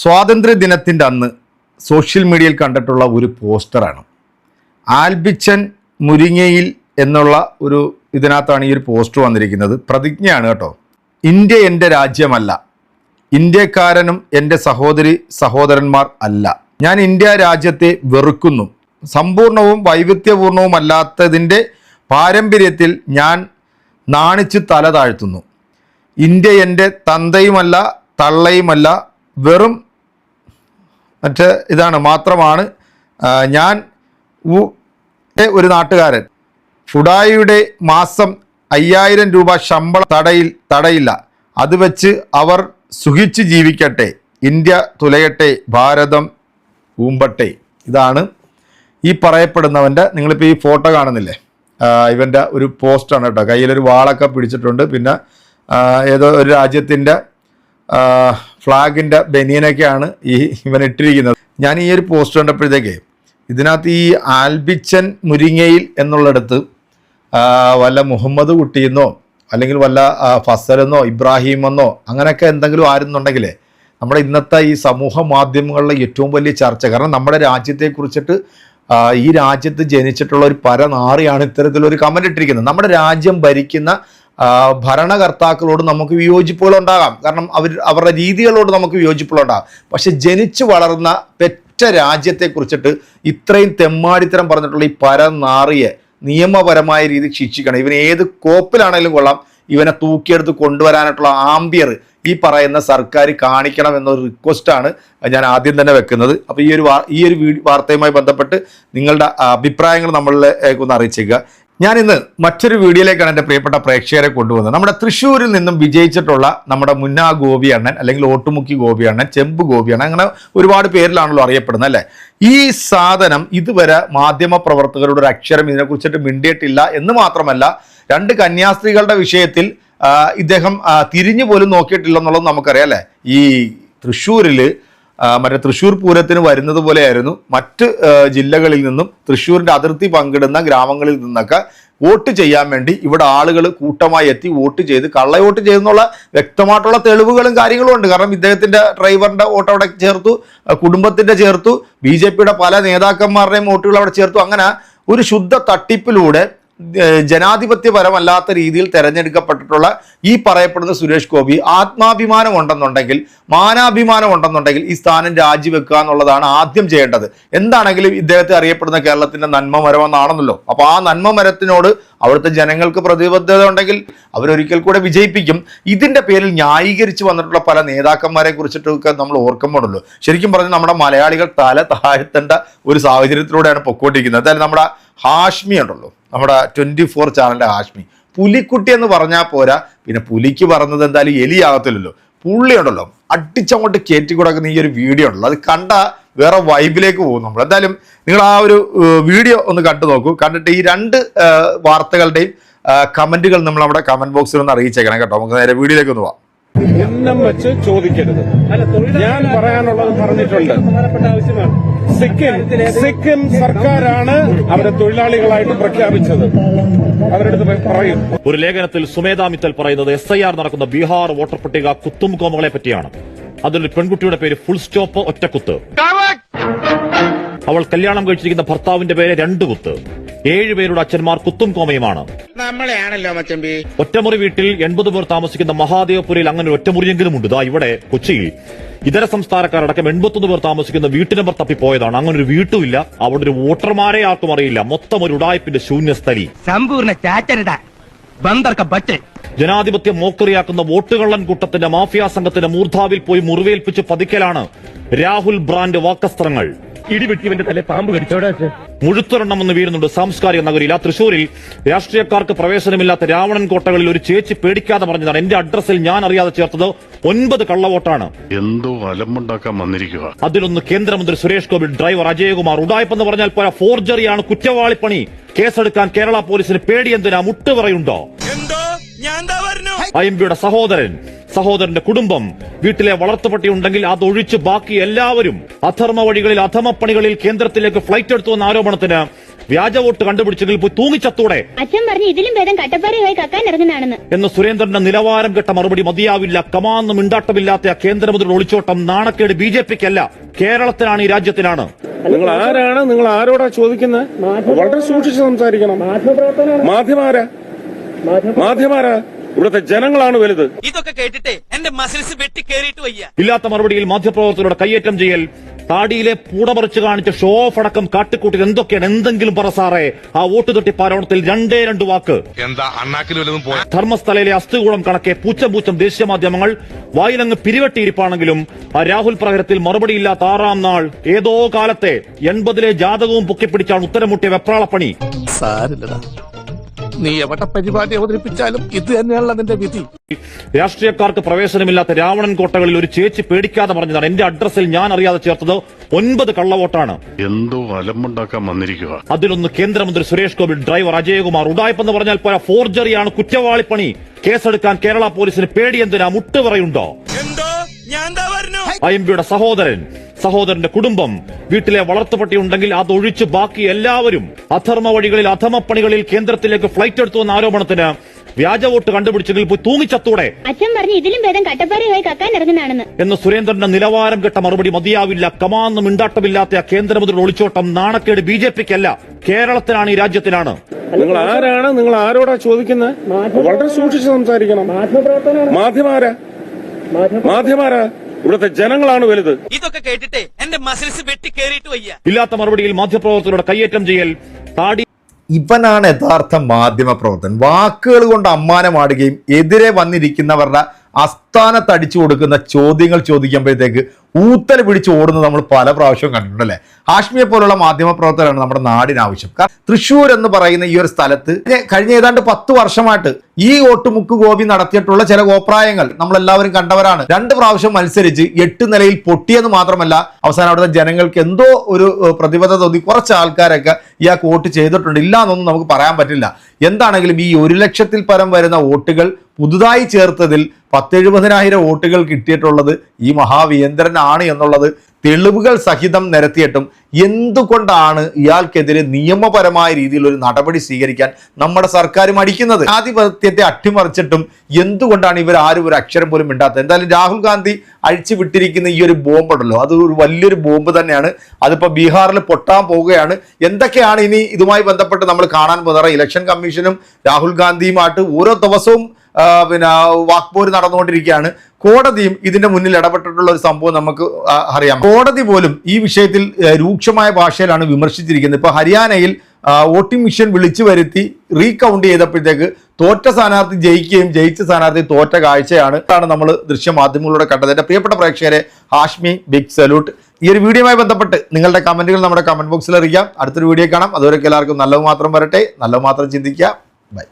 സ്വാതന്ത്ര്യ ദിനത്തിന്റെ അന്ന് സോഷ്യൽ മീഡിയയിൽ കണ്ടിട്ടുള്ള ഒരു പോസ്റ്ററാണ്. ആൽബിച്ചൻ മുരിങ്ങയിൽ എന്നുള്ള ഒരു ഇതിനകത്താണ് ഈ ഒരു പോസ്റ്റർ വന്നിരിക്കുന്നത്. പ്രതിജ്ഞയാണ് കേട്ടോ. ഇന്ത്യ എന്റെ രാജ്യമല്ല. ഇന്ത്യക്കാരനും എന്റെ സഹോദരി സഹോദരന്മാർ അല്ല. ഞാൻ ഇന്ത്യ രാജ്യത്തെ വെറുക്കുന്നു. സമ്പൂർണവും വൈവിധ്യപൂർണവുമല്ലാത്തതിന്റെ പാരമ്പര്യത്തിൽ ഞാൻ നാണിച്ച് തല താഴ്ത്തുന്നു. ഇന്ത്യ എന്റെ തന്തയുമല്ല തള്ളയുമല്ല വെറും മറ്റ് ഇതാണ് മാത്രമാണ് ഞാൻ ഒരു നാട്ടുകാരൻ. ഫുഡായിയുടെ മാസം അയ്യായിരം രൂപ ശമ്പളം തടയിൽ തടയില്ല. അത് വെച്ച് അവർ സുഖിച്ച് ജീവിക്കട്ടെ. ഇന്ത്യ തുലയട്ടെ ഭാരതം ഊമ്പട്ടെ. ഇതാണ് ഈ പറയപ്പെടുന്നവന്റെ നിങ്ങളിപ്പോൾ ഈ ഫോട്ടോ കാണുന്നില്ലേ? ഇവന്റെ ഒരു പോസ്റ്റാണ് കേട്ടോ. കയ്യിലൊരു വാളൊക്കെ പിടിച്ചിട്ടുണ്ട്. പിന്നെ ഏതോ ഒരു രാജ്യത്തിന്റെ ഫ്ലാഗിന്റെ ബനിയനൊക്കെയാണ് ഈ ഇവൻ ഇട്ടിരിക്കുന്നത്. ഞാൻ ഈ ഒരു പോസ്റ്റ് കണ്ടപ്പോഴത്തേക്ക് ഇതിനകത്ത് ഈ ആൽബിച്ചൻ മുരിങ്ങയിൽ എന്നുള്ളിടത്ത് വല്ല മുഹമ്മദ് കുട്ടിയെന്നോ അല്ലെങ്കിൽ വല്ല ഫസലെന്നോ ഇബ്രാഹിമെന്നോ അങ്ങനെയൊക്കെ എന്തെങ്കിലും ആയിരുന്നുണ്ടെങ്കിൽ നമ്മുടെ ഇന്നത്തെ ഈ സമൂഹ മാധ്യമങ്ങളിലെ ഏറ്റവും വലിയ ചർച്ച. കാരണം നമ്മുടെ രാജ്യത്തെക്കുറിച്ചിട്ട് ഈ രാജ്യത്ത് ജനിച്ചിട്ടുള്ള ഒരു പരനാറിയാണ് ഇത്തരത്തിലൊരു കമന്റ് ഇട്ടിരിക്കുന്നത്. നമ്മുടെ രാജ്യം ഭരിക്കുന്ന ഭരണകർത്താക്കളോട് നമുക്ക് വിയോജിപ്പുകളുണ്ടാകാം കാരണം അവർ അവരുടെ രീതികളോട് നമുക്ക് വിയോജിപ്പുകളുണ്ടാകാം പക്ഷെ ജനിച്ച് വളർന്ന പെറ്റ രാജ്യത്തെ കുറിച്ചിട്ട് ഇത്രയും തെമ്മാടിത്തരം പറഞ്ഞിട്ടുള്ള ഈ പരനാറിയെ നിയമപരമായ രീതി ശിക്ഷിക്കണം. ഇവന് ഏത് കോപ്പിലാണെങ്കിലും കൊള്ളാം. ഇവനെ തൂക്കിയെടുത്ത് കൊണ്ടുവരാനായിട്ടുള്ള ആംബിയർ ഈ പറയുന്ന സർക്കാർ കാണിക്കണം എന്നൊരു റിക്വസ്റ്റാണ് ഞാൻ ആദ്യം തന്നെ വെക്കുന്നത്. അപ്പോൾ ഈ ഒരു ഈ ഒരു വാർത്തയുമായി ബന്ധപ്പെട്ട് നിങ്ങളുടെ അഭിപ്രായങ്ങൾ നമ്മളിലേക്ക് ഒന്ന് അറിയിച്ചേക്കുക. ഞാൻ ഇന്ന് മറ്റൊരു വീഡിയോയിലേക്കാണ് എന്റെ പ്രിയപ്പെട്ട പ്രേക്ഷകരെ കൊണ്ടുവന്നത്. നമ്മുടെ തൃശ്ശൂരിൽ നിന്നും വിജയിച്ചിട്ടുള്ള നമ്മുടെ മുന്നാ ഗോപി അണ്ണൻ അല്ലെങ്കിൽ ഓട്ടുമുക്കി ഗോപി അണ്ണൻ ചെമ്പ് ഗോപി അണ്ണൻ അങ്ങനെ ഒരുപാട് പേരിലാണല്ലോ അറിയപ്പെടുന്നത് അല്ലേ? ഈ സാധനം ഇതുവരെ മാധ്യമ പ്രവർത്തകരുടെ ഒരു അക്ഷരം ഇതിനെക്കുറിച്ചിട്ട് മിണ്ടിയിട്ടില്ല എന്ന് മാത്രമല്ല രണ്ട് കന്യാസ്ത്രീകളുടെ വിഷയത്തിൽ ഇദ്ദേഹം തിരിഞ്ഞു പോലും നോക്കിയിട്ടില്ല നോക്കിയിട്ടില്ലെന്നുള്ളത് നമുക്കറിയാം അല്ലേ? ഈ തൃശ്ശൂരിൽ മറ്റേ തൃശ്ശൂർ പൂരത്തിന് വരുന്നത് പോലെയായിരുന്നു. മറ്റ് ജില്ലകളിൽ നിന്നും തൃശ്ശൂരിന്റെ അതിർത്തി പങ്കിടുന്ന ഗ്രാമങ്ങളിൽ നിന്നൊക്കെ വോട്ട് ചെയ്യാൻ വേണ്ടി ഇവിടെ ആളുകൾ കൂട്ടമായി എത്തി വോട്ട് ചെയ്ത് കള്ളവോട്ട് ചെയ്തെന്നുള്ള വ്യക്തമായിട്ടുള്ള തെളിവുകളും കാര്യങ്ങളും ഉണ്ട്. കാരണം ഇദ്ദേഹത്തിന്റെ ഡ്രൈവറിന്റെ വോട്ട് അവിടെ ചേർത്തു കുടുംബത്തിന്റെ ചേർത്തു ബി പല നേതാക്കന്മാരുടെയും വോട്ടുകൾ അവിടെ ചേർത്തു. അങ്ങനെ ഒരു ശുദ്ധ തട്ടിപ്പിലൂടെ ജനാധിപത്യപരമല്ലാത്ത രീതിയിൽ തെരഞ്ഞെടുക്കപ്പെട്ടിട്ടുള്ള ഈ പറയപ്പെടുന്ന സുരേഷ് ഗോപി ആത്മാഭിമാനം ഉണ്ടെന്നുണ്ടെങ്കിൽ മാനാഭിമാനം ഉണ്ടെന്നുണ്ടെങ്കിൽ ഈ സ്ഥാനം രാജിവെക്കുക എന്നുള്ളതാണ് ആദ്യം ചെയ്യേണ്ടത്. എന്താണെങ്കിലും ഇദ്ദേഹത്തെ അറിയപ്പെടുന്ന കേരളത്തിന്റെ നന്മ മരമെന്നാണെന്നല്ലോ അപ്പോൾ ആ നന്മ മരത്തിനോട് അവിടുത്തെ ജനങ്ങൾക്ക് പ്രതിബദ്ധത ഉണ്ടെങ്കിൽ അവരൊരിക്കൽ കൂടെ വിജയിപ്പിക്കും. ഇതിന്റെ പേരിൽ ന്യായീകരിച്ച് വന്നിട്ടുള്ള പല നേതാക്കന്മാരെ കുറിച്ചിട്ടൊക്കെ നമ്മൾ ഓർക്കുമ്പോഴല്ലോ. ശരിക്കും പറഞ്ഞാൽ നമ്മുടെ മലയാളികൾ തല താഴ്ത്തേണ്ട ഒരു സാഹചര്യത്തിലൂടെയാണ് പൊക്കോണ്ടിരിക്കുന്നത്. എന്തായാലും നമ്മുടെ ഹാഷ്മി ഉണ്ടല്ലോ. നമ്മുടെ ട്വന്റി ഫോർ ചാനലിന്റെ ഹാഷ്മി പുലിക്കുട്ടി എന്ന് പറഞ്ഞാൽ പോരാ. പിന്നെ പുലിക്ക് പറഞ്ഞത് എന്തായാലും എലിയാകത്തില്ലല്ലോ. പുള്ളി ഉണ്ടല്ലോ അടിച്ചങ്ങോട്ട് കയറ്റി കൊടുക്കുന്ന ഈ ഒരു വീഡിയോ ഉണ്ടല്ലോ. അത് കണ്ട വേറെ വൈബിലേക്ക് പോകും നമ്മൾ എന്തായാലും നിങ്ങൾ ആ ഒരു വീഡിയോ ഒന്ന് കണ്ടു നോക്കൂ. കണ്ടിട്ട് ഈ രണ്ട് വാർത്തകളുടെയും കമന്റുകൾ നമ്മൾ നമ്മുടെ കമന്റ് ബോക്സിൽ ഒന്ന് അറിയിച്ചേക്കണം കേട്ടോ. നമുക്ക് നേരെ വീഡിയോയിലേക്ക് ഒന്ന് പോവാം. എന്നും വെച്ച് ചോദിക്കരുത്. ഞാൻ പറയാനുള്ളത് പറഞ്ഞിട്ടുണ്ട്. സിക്കിം സിക്കിം സർക്കാരാണ് അവരെ തൊഴിലാളികളായിട്ട് പ്രഖ്യാപിച്ചത്. അവരെടുത്ത് പോയി പറയും. ഒരു ലേഖനത്തിൽ സുമേധാ മിത്തൽ പറയുന്നത് എസ് ഐ ആർ നടക്കുന്ന ബീഹാർ വോട്ടർ പട്ടിക കുത്തും കോമകളെ പറ്റിയാണ്. അതിലൊരു പെൺകുട്ടിയുടെ പേര് ഫുൾ സ്റ്റോപ്പ് ഒറ്റക്കുത്ത് അവൾ കല്യാണം കഴിച്ചിരിക്കുന്ന ഭർത്താവിന്റെ പേര് രണ്ട് കുത്ത്. ഏഴുപേരുടെ അച്ഛന്മാർ കുത്തും കോമയുമാണ്. നമ്മളെയാണല്ലോ മച്ചമ്പി. ഒറ്റമുറി വീട്ടിൽ എൺപത് പേർ താമസിക്കുന്ന മഹാദേവപുരയിൽ അങ്ങനെ ഒരു ഒറ്റമുറിയെങ്കിലും ഉണ്ട്. ദാ ഇവിടെ കൊച്ചിയിൽ. ഇതര സംസ്ഥാനക്കാരടക്കം എൺപത്തൊന്ന് പേർ താമസിക്കുന്ന വീട്ടു നമ്പർ തപ്പിപ്പോയതാണ്. അങ്ങനെ ഒരു വീട്ടുമില്ല. അവിടെ ഒരു വോട്ടർമാരെ ആർക്കും അറിയില്ല. മൊത്തം ഒരു ഉടായ്പിന്റെ ശൂന്യസ്ഥലി. സമ്പൂർണ ജനാധിപത്യം മോക്കറിയാക്കുന്ന വോട്ടുകള്ളൻ കൂട്ടത്തിന്റെ മാഫിയ സംഘത്തിന്റെ മൂർധാവിൽ പോയി മുറിവേൽപ്പിച്ച് പതിക്കലാണ് രാഹുൽ ബ്രാൻഡ് വാക്കസ്ത്രങ്ങൾ. ഇടിവെട്ടിവന്റെ തലേ പാമ്പ് കടിച്ചോടാ മുഴുത്തൊരെണ്ണം എന്ന് വീഴുന്നുണ്ട് സാംസ്കാരിക നഗരിയിൽ. ആ തൃശൂരിൽ രാഷ്ട്രീയക്കാർക്ക് പ്രവേശനമില്ലാത്ത രാവണൻ കോട്ടകളിൽ ഒരു ചേച്ചി പേടിക്കാതെ പറഞ്ഞതാണ്. എന്റെ അഡ്രസ്സിൽ ഞാൻ അറിയാതെ ചേർത്തത് ഒൻപത് കള്ളവോട്ടാണ്. എന്തോ അലമ്പുണ്ടാക്കാൻ വന്നിരിക്കുക. അതിലൊന്ന് കേന്ദ്രമന്ത്രി സുരേഷ് ഗോപി ഡ്രൈവർ അജയകുമാർ. ഉടായ്പെന്ന് പറഞ്ഞാൽ പോരാ ഫോർജറിയാണ് കുറ്റവാളിപ്പണി കേസെടുക്കാൻ കേരള പോലീസിന് പേടി എന്തിനാ മുട്ടുപറയുണ്ടോ ഐ എം പിയുടെ സഹോദരൻ സഹോദരന്റെ കുടുംബം വീട്ടിലെ വളർത്തുപട്ടി ഉണ്ടെങ്കിൽ അത് ഒഴിച്ച് ബാക്കി എല്ലാവരും അധർമ്മ വഴികളിൽ അധമപ്പണികളിൽ കേന്ദ്രത്തിലേക്ക് ഫ്ലൈറ്റ് എടുത്തു എന്ന ആരോപണത്തിന് വ്യാജ വോട്ട് കണ്ടുപിടിച്ചെങ്കിൽ പോയി തൂങ്ങിച്ചത്തൂടെ. അച്ഛൻ പറഞ്ഞു ഇതിലും ഭേദം കട്ടപ്പാറയുമായി കക്കാൻ ഇറങ്ങുന്നതാണെന്ന്. എന്ന് സുരേന്ദ്രന്റെ നിലവാരം കെട്ട മറുപടി മതിയാവില്ല. കമാന്നും മിണ്ടാട്ടമില്ലാത്ത ആ കേന്ദ്രമന്ത്രിയുടെ ഒളിച്ചോട്ടം നാണക്കേട് ബി ജെ പിക്കല്ല. കേരളത്തിനാണ് ഈ രാജ്യത്തിനാണ് നിങ്ങൾ ആരാണ്? നിങ്ങൾ ആരോടാ ചോദിക്കുന്നത് വളരെ സൂക്ഷിച്ച് സംസാരിക്കണം. മാധ്യമാരാ മാധ്യമാരാ ഇവിടുത്തെ ജനങ്ങളാണ് വലുത്. ഇതൊക്കെ കേട്ടിട്ടേ എന്റെ മസിൽസ് വെട്ടി കേറിയിട്ട് വയ്യ. ഇല്ലാത്ത മറുപടിയിൽ മാധ്യമപ്രവർത്തകരുടെ കയ്യേറ്റം ചെയ്യൽ. താടിയിലെ പൂട പറിച്ച് കാണിച്ച ഷോ ഓഫ് അടക്കം കാട്ടിക്കൂട്ടിൽ എന്തൊക്കെയാണ്? എന്തെങ്കിലും പറ സാറേ. ആ വോട്ട് തട്ടിപ്പാരോണത്തിൽ രണ്ടേ രണ്ട് വാക്ക്. എന്താ ധർമ്മസ്ഥലയിലെ അസ്ഥികൂടം കണക്കെ പൂച്ചം പൂച്ചം ദേശീയ മാധ്യമങ്ങൾ വായിലങ്ങ് പിരിവെട്ടിയിരിപ്പാണെങ്കിലും ആ രാഹുൽ പ്രഹരത്തിൽ മറുപടിയില്ലാത്ത ആറാം നാൾ. ഏതോ കാലത്തെ എൺപതിലെ ജാതകവും പൊക്കിപ്പിടിച്ചാണ് ഉത്തരമുട്ടിയ വെപ്രാളപ്പണി. സാരില്ലടാ. നീ എവിടെ പരിപാടി അവതരിപ്പിച്ചാലും ഇത് തന്നെയാണല്ലോ നിന്റെ വിധി. രാഷ്ട്രീയക്കാർക്ക് പ്രവേശനമില്ലാത്ത രാവണൻ കോട്ടകളിൽ ഒരു ചേച്ചി പേടിക്കാതെ പറഞ്ഞതാണ് എന്റെ അഡ്രസ്സിൽ ഞാൻ അറിയാതെ ചേർത്തത് ഒൻപത് കള്ളവോട്ടാണ്. എന്തോ അലമ്പുണ്ടാക്കാൻ വന്നിരിക്കുക അതിലൊന്ന് കേന്ദ്രമന്ത്രി സുരേഷ് ഗോപി ഡ്രൈവർ അജയകുമാർ. ഉടായ്പെന്ന് പറഞ്ഞാൽ പോരാ ഫോർജറിയാണ് കുറ്റവാളിപ്പണി. കേസെടുക്കാൻ കേരള പോലീസിന് പേടി എന്തിനാ മുട്ടുപറയുണ്ടോ എം പിയുടെ സഹോദരൻ. സഹോദരന്റെ കുടുംബം വീട്ടിലെ വളർത്തുപട്ടി ഉണ്ടെങ്കിൽ അതൊഴിച്ച് ബാക്കി എല്ലാവരും അധർമ്മ വഴികളിൽ അധമപ്പണികളിൽ കേന്ദ്രത്തിലേക്ക് ഫ്ലൈറ്റ് എടുത്തു എന്ന ആരോപണത്തിന് വ്യാജ വോട്ട് കണ്ടുപിടിച്ചെങ്കിൽ പോയി തൂങ്ങിച്ചത്തൂടെ. അച്ഛൻ പറഞ്ഞു ഇതിലും ഭേദം കട്ടപ്പാറയായി കക്കാൻ ഇറങ്ങുന്നതാണെന്ന്. എന്ന് സുരേന്ദ്രന്റെ നിലവാരം കെട്ട മറുപടി മതിയാവില്ല. കമാന്നും മിണ്ടാട്ടമില്ലാത്ത ആ കേന്ദ്രമന്ത്രിയുടെ ഒളിച്ചോട്ടം നാണക്കേട് ബി ജെ പിക്കല്ല. കേരളത്തിനാണ് ഈ രാജ്യത്തിനാണ് നിങ്ങൾ ആരാണ്? നിങ്ങൾ ആരോടാ ചോദിക്കുന്നത്? വളരെ സൂക്ഷിച്ച് സംസാരിക്കണം. മാധ്യമാരാ മാധ്യമാരാ ഇവിടുത്തെ ജനങ്ങളാണ് വലുത്. ഇതൊക്കെ കേട്ടിട്ട് എന്റെ മസിൽസ് വെട്ടി കേറിയിട്ട് വയ്യ. ഇല്ലാത്ത മറുപടിയിൽ മാധ്യമപ്രവർത്തകരുടെ കയ്യേറ്റം ചെയ്യൽ താടി ഇവനാണ് യഥാർത്ഥ മാധ്യമ പ്രവർത്തകൻ വാക്കുകൾ കൊണ്ട് അമ്മാനമാടുകയും എതിരെ വന്നിരിക്കുന്നവരുടെ അസ്ഥാനത്ത് അടിച്ചു കൊടുക്കുന്ന ചോദ്യങ്ങൾ ചോദിക്കുമ്പോഴത്തേക്ക് ഊത്തൽ പിടിച്ച് ഓടുന്നത് നമ്മൾ പല പ്രാവശ്യവും കണ്ടിട്ടുണ്ടല്ലേ? ഹാഷ്മിയെ പോലുള്ള മാധ്യമ പ്രവർത്തകരാണ് നമ്മുടെ നാടിന് ആവശ്യം. തൃശ്ശൂർ എന്ന് പറയുന്ന ഈ ഒരു സ്ഥലത്ത് കഴിഞ്ഞ- ഏതാണ്ട് പത്ത് വർഷമായിട്ട് ഈ ഓട്ടുമുക്ക് ഗോപി നടത്തിയിട്ടുള്ള ചില കോപ്രായങ്ങൾ നമ്മളെല്ലാവരും കണ്ടവരാണ്. രണ്ട് പ്രാവശ്യം മത്സരിച്ച് എട്ട് നിലയിൽ പൊട്ടിയെന്ന് മാത്രമല്ല അവസാനം അവിടുത്തെ ജനങ്ങൾക്ക് എന്തോ ഒരു പ്രതിബദ്ധത തോന്നി. കുറച്ച് ആൾക്കാരൊക്കെ ഇയാൾക്ക് വോട്ട് ചെയ്തിട്ടുണ്ട്. ഇല്ല എന്നൊന്നും നമുക്ക് പറയാൻ പറ്റില്ല. എന്താണെങ്കിലും ഈ ഒരു ലക്ഷത്തിൽ പരം വരുന്ന വോട്ടുകൾ പുതുതായി ചേർത്തതിൽ പത്തെഴുപതിനായിരം വോട്ടുകൾ കിട്ടിയിട്ടുള്ളത് ഈ മഹാവീന്ദ്രനാണ് എന്നുള്ളത് തെളിവുകൾ സഹിതം നിരത്തിയിട്ടും എന്തുകൊണ്ടാണ് ഇയാൾക്കെതിരെ നിയമപരമായ രീതിയിൽ ഒരു നടപടി സ്വീകരിക്കാൻ നമ്മുടെ സർക്കാർ മടിക്കുന്നത്? ആധിപത്യത്തെ അട്ടിമറിച്ചിട്ടും എന്തുകൊണ്ടാണ് ഇവർ ആരും ഒരു അക്ഷരം പോലും മിണ്ടാത്തത്? എന്തായാലും രാഹുൽ ഗാന്ധി അഴിച്ചു വിട്ടിരിക്കുന്ന ഈ ഒരു ബോംബുണ്ടല്ലോ അത് ഒരു വലിയൊരു ബോംബ് തന്നെയാണ്. അതിപ്പോൾ ബീഹാറിൽ പൊട്ടാൻ പോവുകയാണ്. എന്തൊക്കെയാണ് ഇനി ഇതുമായി ബന്ധപ്പെട്ട് നമ്മൾ കാണാൻ പോകുന്നത്? ഇലക്ഷൻ കമ്മീഷനും രാഹുൽ ഗാന്ധിയുമായിട്ട് ഓരോ ദിവസവും പിന്നെ വാക്പോര് നടന്നുകൊണ്ടിരിക്കുകയാണ്. കോടതിയും ഇതിന്റെ മുന്നിൽ ഇടപെട്ടിട്ടുള്ള ഒരു സംഭവം നമുക്ക് അറിയാം. കോടതി പോലും ഈ വിഷയത്തിൽ ആ, രൂക്ഷമായ ഭാഷയിലാണ് വിമർശിച്ചിരിക്കുന്നത്. ഇപ്പോൾ ഹരിയാനയിൽ വോട്ടിംഗ് മെഷീൻ വിളിച്ചു വരുത്തി റീകൗണ്ട് ചെയ്തപ്പോഴത്തേക്ക് തോറ്റ സ്ഥാനാർത്ഥി ജയിക്കുകയും ജയിച്ച സ്ഥാനാർത്ഥി തോറ്റ കാഴ്ചയാണ് ആണ് നമ്മൾ ദൃശ്യമാധ്യമങ്ങളിലൂടെ കണ്ടത്. എന്റെ പ്രിയപ്പെട്ട പ്രേക്ഷകരെ ഹാഷ്മി ബിഗ് സല്യൂട്ട്. ഈ ഒരു വീഡിയോയുമായി ബന്ധപ്പെട്ട് നിങ്ങളുടെ കമന്റുകൾ നമ്മുടെ കമന്റ് ബോക്സിൽ അറിയിക്കാം. അടുത്തൊരു വീഡിയോ കാണാം. അതുവരെ എല്ലാവർക്കും നല്ലത് മാത്രം വരട്ടെ. നല്ലത് മാത്രം ചിന്തിക്കുക. ബൈ.